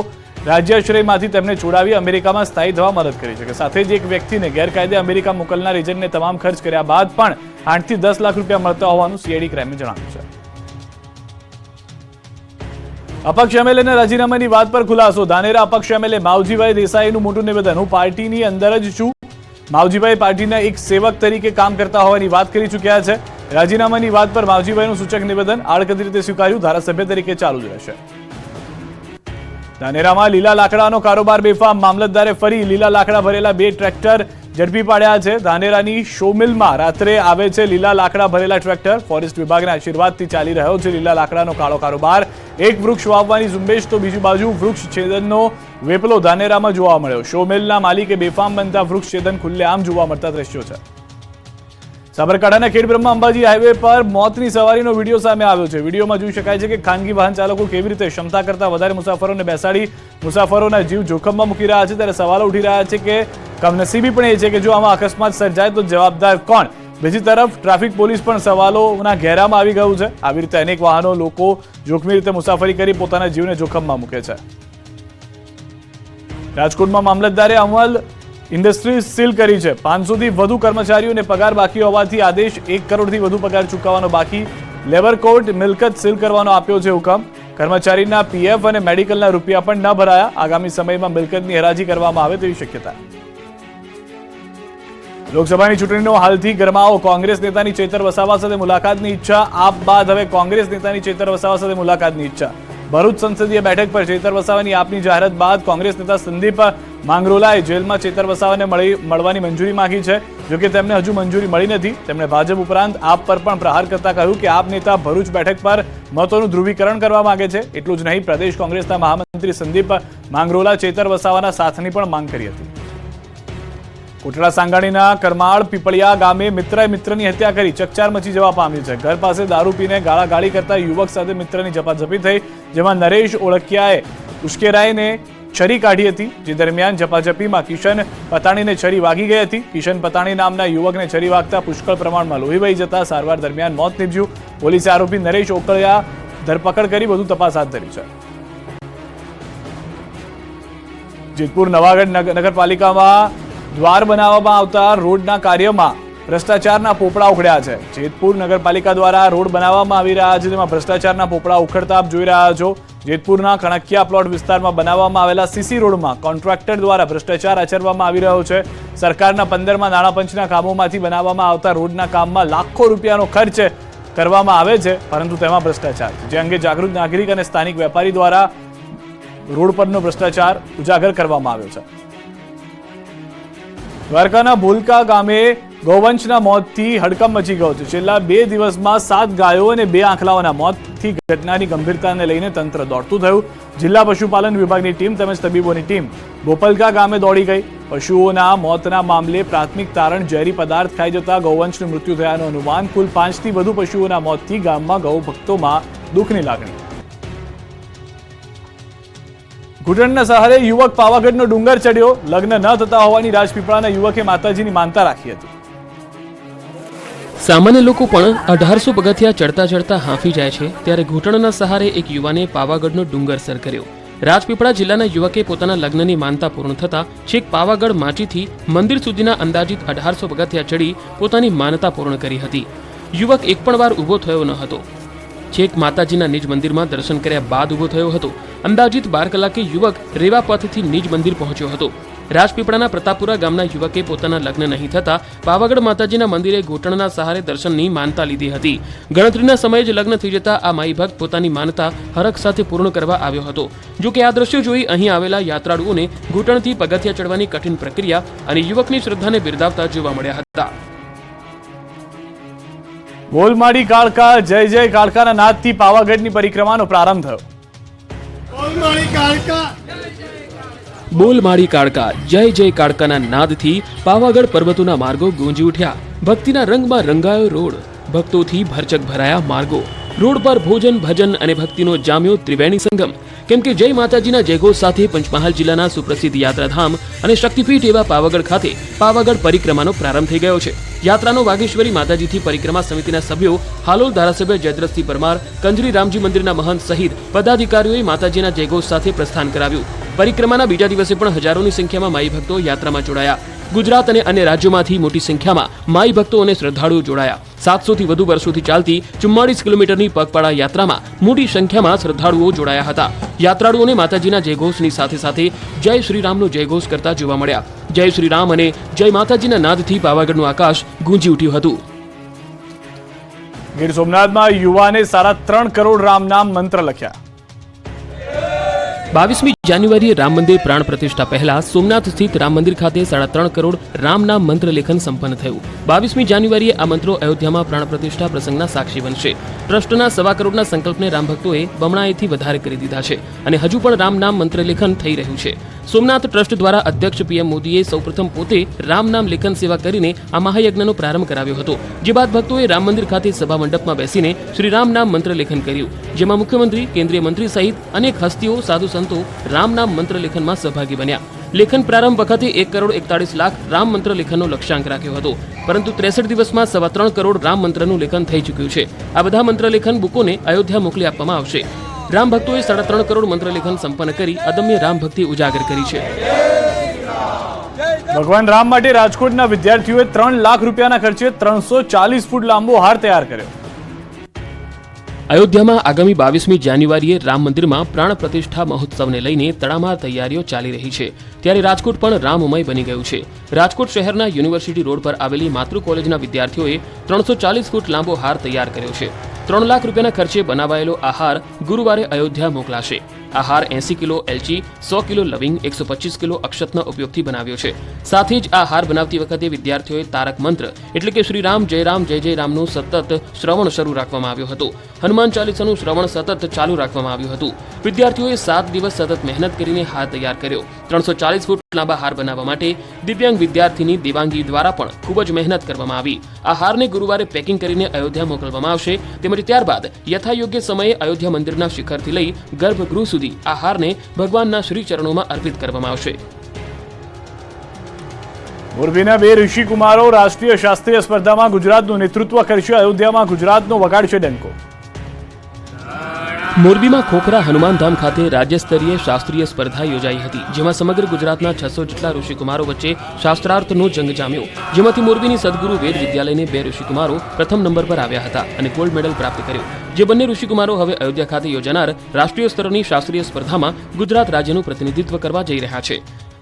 A: રાજ્યાશ્રયમાંથી તેમને છોડાવી અમેરિકામાં સ્થાયી થવા મદદ કરી શકે. સાથે જ એક વ્યક્તિને ગેરકાયદે અમેરિકા મોકલનાર એજન્ટને તમામ ખર્ચ કર્યા બાદ પણ આઠથી દસ લાખ રૂપિયા મળતા હોવાનું સીઆઈડી ક્રાઇમે જણાવ્યું છે. અપક્ષ એમએલએના રાજીનામાની વાત પર ખુલાસો. ધાનેરા અપક્ષ એમએલએ માવજીભાઈ દેસાઈનું મોટું નિવેદન. હું પાર્ટીની અંદર જ છું. માવજીભાઈ પાર્ટીના એક સેવક તરીકે કામ કરતા હોવાની વાત કરી ચૂક્યા છે. રાજીનામાની વાત પર માવજીભાઈનું સૂચક નિવેદન આડકતરી રીતે સ્વીકાર્યું. ધારાસભ્ય તરીકે ચાલુ જ રહેશે. ધાનેરામાં લીલા લાકડાનો કારોબાર બેફામ. મામલતદારે ફરી લીલા લાકડા ભરેલા બે ટ્રેક્ટર ઝડપી પાડ્યા છે. ધાનેરાની શોમિલમાં રાત્રે આવે છે લીલા લાકડા ભરેલા ટ્રેક્ટર. ફોરેસ્ટ વિભાગના આશીર્વાદથી ચાલી રહ્યો છે લીલા લાકડાનો કાળો કારોબાર. એક વૃક્ષ વાવવાની ઝુંબેશ તો બીજી બાજુ વૃક્ષ છેદનનો વેપલો ધાનેરામાં જોવા મળ્યો. શોમેલના માલિકે બેફામ બનતા વૃક્ષ છેદન ખુલ્લેઆમ જોવા મળતા દ્રશ્યો છે. સાબરકાંઠાના ખેડબ્રહ્મા અંબાજી હાઈવે પર મોતની સવારીનો વીડિયો સામે આવ્યો છે. વિડીયોમાં જોઈ શકાય છે કે ખાનગી વાહન ચાલકો કેવી રીતે ક્ષમતા કરતા વધારે મુસાફરોને બેસાડી મુસાફરોના જીવ જોખમમાં મૂકી રહ્યા છે, ત્યારે સવાલો ઉઠી રહ્યા છે કે કમનસીબી પણ એ છે કે જો આમાં અકસ્માત સર્જાય તો જવાબદાર કોણ? બીજી તરફ ટ્રાફિક પોલીસ પણ સવાલોના ઘેરામાં આવી ગયું છે. આવી રીતે અનેક વાહનો લોકો જોખમી રીતે મુસાફરી કરી પોતાના જીવને જોખમમાં મૂકે છે. રાજકોટમાં મામલતદારે અમલ ઇન્ડસ્ટ્રી સીલ કરી છે. પાંચસોથી વધુ કર્મચારીઓને પગાર બાકી હોવાથી આદેશ એક કરોડથી વધુ પગાર ચૂકવવાનો બાકી. લેબર કોર્ટ મિલકત સીલ કરવાનો આપ્યો છે હુકમ. કર્મચારીના પીએફ અને મેડિકલના રૂપિયા પણ ન ભરાયા. આગામી સમયમાં મિલકતની હરાજી કરવામાં આવે તેવી શક્યતા. લોકસભાની ચૂંટણીનો હાલથી ગરમાવો. કોંગ્રેસ નેતાની ચેતર વસાવા સાથે મુલાકાતની ઈચ્છા. આપ બાદ હવે કોંગ્રેસ નેતાની ચેતર વસાવા સાથે મુલાકાતની ઈચ્છા. ભરૂચ સંસદીય બેઠક પર ચેતર વસાવાની આપની જાહેરાત બાદ કોંગ્રેસ નેતા સંદીપ માંગરોલાએ જેલમાં ચેતર વસાવાને મળી મળવાની મંજૂરી માંગી છે. જોકે તેમને હજુ મંજૂરી મળી નથી. તેમણે ભાજપ ઉપરાંત આપ પર પણ પ્રહાર કરતા કહ્યું કે આપ નેતા ભરૂચ બેઠક પર મતોનું ધ્રુવીકરણ કરવા માંગે છે. એટલું જ નહીં, પ્રદેશ કોંગ્રેસના મહામંત્રી સંદીપ માંગરોલા ચેતર વસાવાના સાથની પણ માંગ કરી હતી. કોટડા સાંગાણીના કરમાળ પીપળિયા ગામે મિત્રએ મિત્રની હત્યા કરી, ચકચાર મચી જવા પામી છે. ઘર પાસે દારૂ પીને ગાળાગાળી કરતા યુવક સાથે મિત્રની ઝપાઝપી થઈ, જેમાં નરેશ ઓળખિયાએ ઉશ્કેરાઈને છરી કાઢી હતી, જે દરમિયાન ઝપાઝપીમાં કિશન પતાણીને છરી વાગી ગઈ હતી. કિશન પતાણી નામના યુવકને છરી વાગતા પુષ્કળ પ્રમાણમાં લોહી વહી જતા સારવાર દરમિયાન મોત નીપજ્યું. પોલીસે આરોપી નરેશ ઓકળિયા ધરપકડ કરી વધુ તપાસ હાથ ધરી છે. જેતપુર નવાગઢ નગ- નગરપાલિકામાં દ્વાર બનાવવામાં આવતા રોડના કાર્યમાં ભ્રષ્ટાચારના પોપડા ઉખડ્યા છે. જેતપુર નગરપાલિકા દ્વારા રોડ બનાવવામાં આવી રહ્યા છે, જેમાં ભ્રષ્ટાચારના પોપડા ઉખડતા આપ જોઈ રહ્યા છો. જેતપુરના કણકિયા પ્લોટ વિસ્તારમાં બનાવવામાં આવેલા સીસી રોડમાં કોન્ટ્રાક્ટર દ્વારા ભ્રષ્ટાચાર આચરવામાં આવી રહ્યો છે. સરકારના પંદરમાં નાણાપંચના કામોમાંથી બનાવવામાં આવતા રોડના કામમાં લાખો રૂપિયાનો ખર્ચ કરવામાં આવે છે, પરંતુ તેમાં ભ્રષ્ટાચાર. જે અંગે જાગૃત નાગરિક અને સ્થાનિક વેપારી દ્વારા રોડ પરનો ભ્રષ્ટાચાર ઉજાગર કરવામાં આવ્યો છે. દ્વારકાના ભૂલકા ગામે ગૌવંશના મોતથી હડકંપ મચી ગયો છે. છેલ્લા બે દિવસમાં સાત ગાયો અને બે આંખલાઓના મોતથી ઘટનાની ગંભીરતાને લઈને તંત્ર દોડતું થયું. જિલ્લા પશુપાલન વિભાગની ટીમ તેમજ તબીબોની ટીમ બોપલકા ગામે દોડી ગઈ. પશુઓના મોતના મામલે પ્રાથમિક તારણ ઝેરી પદાર્થ ખાઈ જતા ગૌવંશનું મૃત્યુ થયાનું અનુમાન કુલ પાંચથી વધુ પશુઓના મોતથી ગામમાં ગૌભક્તોમાં દુઃખની લાગણી. ઘૂંટણના સહારે યુવક પાવાગઢનો ડુંગર ચડ્યો. લગ્ન ન થતા હોવાની રાજપીપળાના યુવકે માતાજીની માનતા રાખી હતી.
B: સામાન્ય લોકો પણ અઢારસો પગથિયા ચડતા ચડતા હાંફી જાય છે ત્યારે ઘૂંટણના સહારે એક યુવાને પાવાગઢનો ડુંગર સર કર્યો રાજપીપળા જિલ્લાના યુવકે પોતાના લગ્નની માનતા પૂર્ણ થતા છેક પાવાગઢ માચીથી મંદિર સુધીના અંદાજિત અઢારસો પગથિયા ચડી પોતાની માનતા પૂર્ણ કરી હતી. યુવક એક પણ વાર ઊભો થયો ન હતો. છેક માતાજીના નિજ મંદિરમાં દર્શન કર્યા બાદ ઊભો થયો હતો. અંદાજિત બાર કલાકે યુવક રેવા પથથી નિજ મંદિર પહોંચ્યો હતો. રાજપીપળાના પ્રતાપપુરા ગામના યુવકે પોતાના લગ્ન નહીં થતા પાવાગઢ માતાજીના મંદિરે ઘૂંટણના સહારે દર્શનની માનતા લીધી હતી. ગણતરીના સમયે જ લગ્ન થઈ જતા આ માઈ ભક્ત પોતાની માનતા હરખ સાથે પૂર્ણ કરવા આવ્યો હતો. જો કે આ દ્રશ્યો જોઈ અહીં આવેલા યાત્રાળુઓને ઘૂંટણથી પગથિયા ચડવાની કઠિન પ્રક્રિયા અને યુવકની શ્રદ્ધાને બિરદાવતા જોવા મળ્યા હતા.
A: ગોલમાડી કાળકા જય જય કાળકાના નાદથી પાવાગઢની પરિક્રમાનો પ્રારંભ થયો.
C: કોલમાળી કાળકા.
B: બોલ કાળકા જય જય કાળકાના નાદથી પાવાગઢ પર્વતોના માર્ગો ગુંજી ઉઠ્યા. ભક્તિના રંગમાં રંગાયો રોડ. ભક્તોથી ભરચક ભરાયા માર્ગો. રોડ પર ભોજન ભજન અને ભક્તિનો જામ્યો ત્રિવેણી સંગમ. કેમ કે જય માતાજીના જયઘોષ સાથે પંચમહાલ જિલ્લાના સુપ્રસિદ્ધ યાત્રાધામ અને શક્તિપીઠ એવા પાવાગઢ ખાતે પાવાગઢ પરિક્રમાનો પ્રારંભ થઈ ગયો છે. યાત્રાનો વાગેશ્વરી માતાજીથી પરિક્રમા સમિતિના સભ્યો હાલોલ ધારાસભ્ય જયદ્રથસિંહ પરમાર, કંજરી રામજી મંદિરના મહંત સહિત પદાધિકારીઓએ માતાજીના જયઘોષ સાથે પ્રસ્થાન કરાવ્યું. પરિક્રમાના બીજા દિવસે પણ હજારોની સંખ્યામાં માઈ ભક્તો યાત્રામાં જોડાયા. ગુજરાત અને અન્ય રાજ્યોમાંથી મોટી સંખ્યામાં માઈ ભક્તો અને શ્રદ્ધાળુઓ જોડાયા. સાતસોથી વધુ વર્ષોથી ચાલતી ચુમ્માળીસ કિલોમીટરની પગપાળા યાત્રામાં મોટી સંખ્યામાં શ્રદ્ધાળુઓ જોડાયા હતા. યાત્રાળુઓને માતાજીના જયઘોષની સાથે સાથે જય શ્રીરામનો જયઘોષ કરતા જોવા મળ્યા. જય શ્રીરામ અને જય માતાજીના નાદથી પાવાગઢનું આકાશ ગુંજી ઉઠ્યું હતું.
A: ગીર સોમનાથમાં યુવાને સાડા ત્રણ કરોડ રામ નામ મંત્ર લખ્યા.
B: બાવીસમી જાન્યુઆરીએ રામ મંદિર પ્રાણ પ્રતિષ્ઠા પહેલા સોમનાથ સ્થિત રામ મંદિર ખાતે સાડા ત્રણ કરોડ રામ નામ મંત્ર લેખન સંપન્ન થયું. બાવીસમી જાન્યુઆરીએ આ મંત્રો અયોધ્યામાં પ્રાણ પ્રતિષ્ઠા પ્રસંગના સાક્ષી બનશે. ટ્રસ્ટના સવા કરોડના સંકલ્પને રામ ભક્તોએ બમણાએથી વધારે કરી દીધા છે અને હજુ પણ રામ નામ મંત્ર લેખન થઈ રહ્યું છે. સોમનાથ ટ્રસ્ટ દ્વારા અધ્યક્ષ પીએમ મોદીએ સૌપ્રથમ પોતે રામ નામ લેખન સેવા કરીને આ મહાયજ્ઞનો પ્રારંભ કરાવ્યો હતો. જે બાદ ભક્તોએ રામ મંદિર ખાતે સભા મંડપમાં બેસીને શ્રી રામ નામ મંત્ર લેખન કર્યું. જેમાં મુખ્યમંત્રી, કેન્દ્રીય મંત્રી સહિત અનેક હસ્તીઓ, સાધુ સંતો રામ નામ મંત્ર લેખનમાં સહભાગી બન્યા. લેખન પ્રારંભ વખતે એક કરોડ એકતાળીસ લાખ રામ મંત્ર લેખનનો લક્ષ્યાંક રાખ્યો હતો. પરંતુ ત્રેસઠ દિવસમાં સવા ત્રણ કરોડ રામ મંત્રનું લેખન થઈ ચૂક્યું છે. આ બધા મંત્ર લેખન બુકોને અયોધ્યા મોકલી આપવામાં આવશે. રામ ભક્તોએ સાડા ત્રણ કરોડ મંત્ર લેખન સંપન્ન કરી અદમ્ય રામ ભક્તિ ઉજાગર કરી છે.
A: ભગવાન રામ માટે રાજકોટના વિદ્યાર્થીઓએ ત્રણ લાખ રૂપિયાના ખર્ચે ત્રણસો ચાલીસ ફૂટ લાંબો હાર તૈયાર કર્યો.
B: અયોધ્યામાં આગામી બાવીસમી જાન્યુઆરીએ રામ મંદિરમાં પ્રાણ પ્રતિષ્ઠા મહોત્સવને લઈને તડામાર તૈયારીઓ ચાલી રહી છે. ત્યારે રાજકોટ પણ રામમય બની ગયું છે. રાજકોટ શહેરના યુનિવર્સિટી રોડ પર આવેલી માતૃ કોલેજના વિદ્યાર્થીઓએ ત્રણસો ચાલીસ ફૂટ લાંબો હાર તૈયાર કર્યો છે. ત્રણ લાખ રૂપિયાના ખર્ચે બનાવાયેલો આ હાર ગુરુવારે અયોધ્યા મોકલાશે. આ હાર એસી કિલો એલચી, સો કિલો લવિંગ, એકસો પચીસ કિલો અક્ષતના ઉપયોગથી બનાવ્યો છે. સાથે જ આ હાર બનાવતી વખતે વિદ્યાર્થીઓએ તારક મંત્ર એટલે કે શ્રીરામ જય જય જય રામનું સતત શ્રવણ શરૂ રાખવામાં આવ્યું હતું. હનુમાન ચાલીસાનું શ્રવણ સતત ચાલુ રાખવામાં આવ્યું હતું. વિદ્યાર્થીઓએ સાત દિવસ સતત મહેનત કરીને હાર તૈયાર કર્યો. ત્રણસો ચાલીસ ફૂટ લાંબા હાર બનાવવા માટે દિવ્યાંગ વિદ્યાર્થીની દેવાંગી દ્વારા પણ ખૂબ જ મહેનત કરવામાં આવી. આ હારને ગુરુવારે પેકિંગ કરીને અયોધ્યા મોકલવામાં આવશે. તેમજ ત્યારબાદ યથાયોગ્ય સમયે અયોધ્યા મંદિરના શિખરથી લઈ ગર્ભગૃહ સુધી આ હારને ભગવાનના શ્રી ચરણોમાં અર્પિત કરવામાં આવશે.
A: મોરબીના બે ઋષિકુમારો રાષ્ટ્રીય શાસ્ત્રીય સ્પર્ધામાં ગુજરાતનું નેતૃત્વ કરશે. અયોધ્યામાં ગુજરાતનો વગાડશે ડંકો
B: મોરબીમાં ખોખરા હનુમાનધામ ખાતે રાજ્યસ્તરીય શાસ્ત્રીય સ્પર્ધા યોજાઈ હતી, જેમાં સમગ્ર ગુજરાતના છસો જેટલા ઋષિકુમારો વચ્ચે શાસ્ત્રાર્થનો જંગ જામ્યો. જેમાંથી મોરબીની સદગુરુ વેદ વિદ્યાલયને બે ઋષિકુમારો પ્રથમ નંબર પર આવ્યા હતા અને ગોલ્ડ મેડલ પ્રાપ્ત કર્યો. જે બંને ઋષિકુમારો હવે અયોધ્યા ખાતે યોજાનાર રાષ્ટ્રીય સ્તરની શાસ્ત્રીય સ્પર્ધામાં ગુજરાત રાજ્યનું પ્રતિનિધિત્વ કરવા જઈ રહ્યા છે.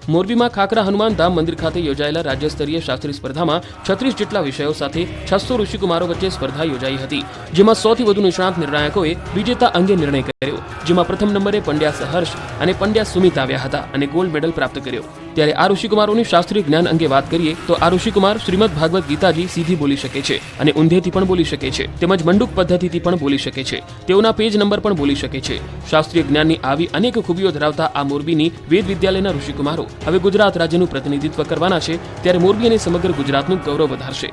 B: મોરબીમાં ખાખરા હનુમાન ધામ મંદિર ખાતે યોજાયેલા રાજ્ય સ્તરીય શાસ્ત્રીય સ્પર્ધામાં છત્રીસ જેટલા વિષયો સાથે છસો ઋષિકુમારો વચ્ચે સ્પર્ધા યોજાઈ હતી, જેમાં સૌથી વધુ નિષ્ણાંત નિર્ણાયકોએ વિજેતા અંગે નિર્ણય કર્યો, જેમાં પ્રથમ નંબરે પંડ્યા સહર્ષ અને પંડ્યા સુમિત આવ્યા હતા અને ગોલ્ડ મેડલ પ્રાપ્ત કર્યો. ત્યારે આ ઋષિકુમારોની શાસ્ત્રીય જ્ઞાન અંગે વાત કરીએ તો આ ઋષિકુમાર શ્રીમદ ભાગવત ગીતાજી સીધી બોલી શકે છે અને ઊંધેથી પણ બોલી શકે છે. તેમજ મંડુક પદ્ધતિથી પણ બોલી શકે છે. તેઓના પેજ નંબર પણ બોલી શકે છે. શાસ્ત્રીય જ્ઞાનની આવી અનેક ખૂબીઓ ધરાવતા આ મોરબીની વેદ વિદ્યાલયના ઋષિકુમારો હવે ગુજરાત રાજ્યનું પ્રતિનિધિત્વ કરવાના છે. ત્યારે મોરબી અને સમગ્ર ગુજરાતનું ગૌરવ વધારશે.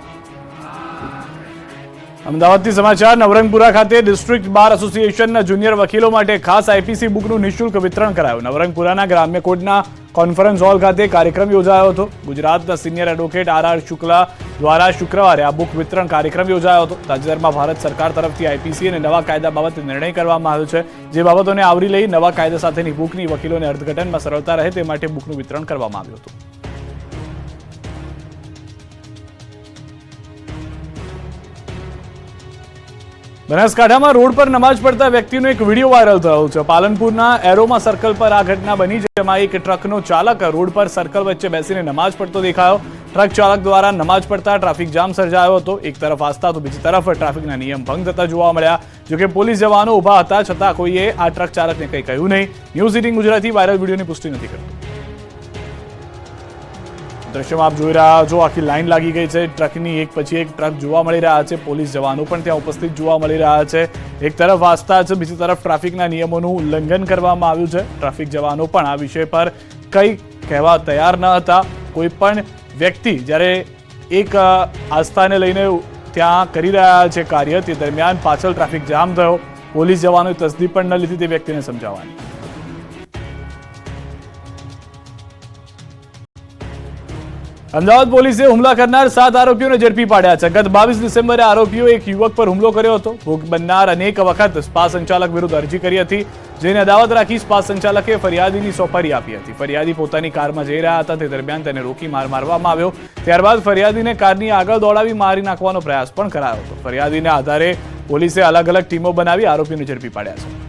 A: અમદાવાદથી સમાચાર, નવરંગપુરા ખાતે ડિસ્ટ્રિક્ટ બાર એસોસિએશનના જુનિયર વકીલો માટે ખાસ આઈપીસી બુકનું નિઃશુલ્ક વિતરણ કરાયું. નવરંગપુરાના ગ્રામ્ય કોર્ટના કોન્ફરન્સ હોલ ખાતે કાર્યક્રમ યોજાયો હતો. ગુજરાતના senior advocate R R Shukla દ્વારા શુક્રવારે આ બુક વિતરણ કાર્યક્રમ યોજાયો હતો. તાજેતરમાં ભારત સરકાર તરફથી આઈપીસી અને નવા કાયદા બાબતે નિર્ણય કરવામાં આવ્યો છે. જે બાબતોને આવરી લઈ નવા કાયદા સાથેની બુકની વકીલોને અર્થઘટનમાં સરળતા રહે તે માટે બુકનું વિતરણ કરવામાં આવ્યું હતું. બનાસકાંઠામાં રોડ પર નમાજ પડતા વ્યક્તિનો એક વીડિયો વાયરલ થયો છે. પાલનપુરના એરોમા સર્કલ પર આ ઘટના બની, જેમાં એક ટ્રકનો ચાલક રોડ પર સર્કલ વચ્ચે બેસીને નમાજ પડતો દેખાયો. ટ્રક ચાલક દ્વારા નમાજ પડતા ટ્રાફિક જામ સર્જાયો હતો. એક તરફ આસ્થા, તો બીજી તરફ ટ્રાફિકના નિયમ ભંગ થતા જોવા મળ્યા. જોકે પોલીસ જવાનો ઊભા હતા, છતાં કોઈએ આ ટ્રક ચાલકને કંઈ કહ્યું નહીં. ન્યૂઝ એટીન ગુજરાતી વાયરલ વિડીયોની પુષ્ટિ નથી કરતું. દ્રશ્યમાં આપ જોઈ રહ્યા છો, આખી લાઈન લાગી ગઈ છે. ટ્રકની એક પછી એક ટ્રક જોવા મળી રહ્યા છે. પોલીસ જવાનો પણ ત્યાં ઉપસ્થિત જોવા મળી રહ્યા છે. એક તરફ આસ્થા છે, બીજી તરફ ટ્રાફિકના નિયમોનું ઉલ્લંઘન કરવામાં આવ્યું છે. ટ્રાફિક જવાનો પણ આ વિષય પર કંઈ કહેવા તૈયાર ન હતા. કોઈ પણ વ્યક્તિ જ્યારે એક આસ્થાને લઈને ત્યાં કરી રહ્યા છે કાર્ય, તે દરમિયાન પાછળ ટ્રાફિક જામ થયો. પોલીસ જવાનો તસદી પણ ન લીધી, તે વ્યક્તિને સમજાવવાની. અમદાવાદ પોલીસે હુમલા કરનાર સાત આરોપીઓને ઝડપી પાડ્યા છે. ગત બાવીસ ડિસેમ્બરે આરોપીઓ એક યુવક પર હુમલો કર્યો હતો. ભોગ બનનાર અનેક વખત સ્પા સંચાલક વિરુદ્ધ અરજી કરી હતી, જેને અદાવત રાખી સ્પા સંચાલકે ફરિયાદીની સોપારી આપી હતી. ફરિયાદી પોતાની કારમાં જઈ રહ્યા હતા, તે દરમિયાન તેને રોકી માર મારવામાં આવ્યો. ત્યારબાદ ફરિયાદીને કારની આગળ દોડાવી મારી નાખવાનો પ્રયાસ પણ કરાયો હતો. ફરિયાદીના આધારે પોલીસે અલગ અલગ ટીમો બનાવી આરોપીઓને ઝડપી પાડ્યા છે.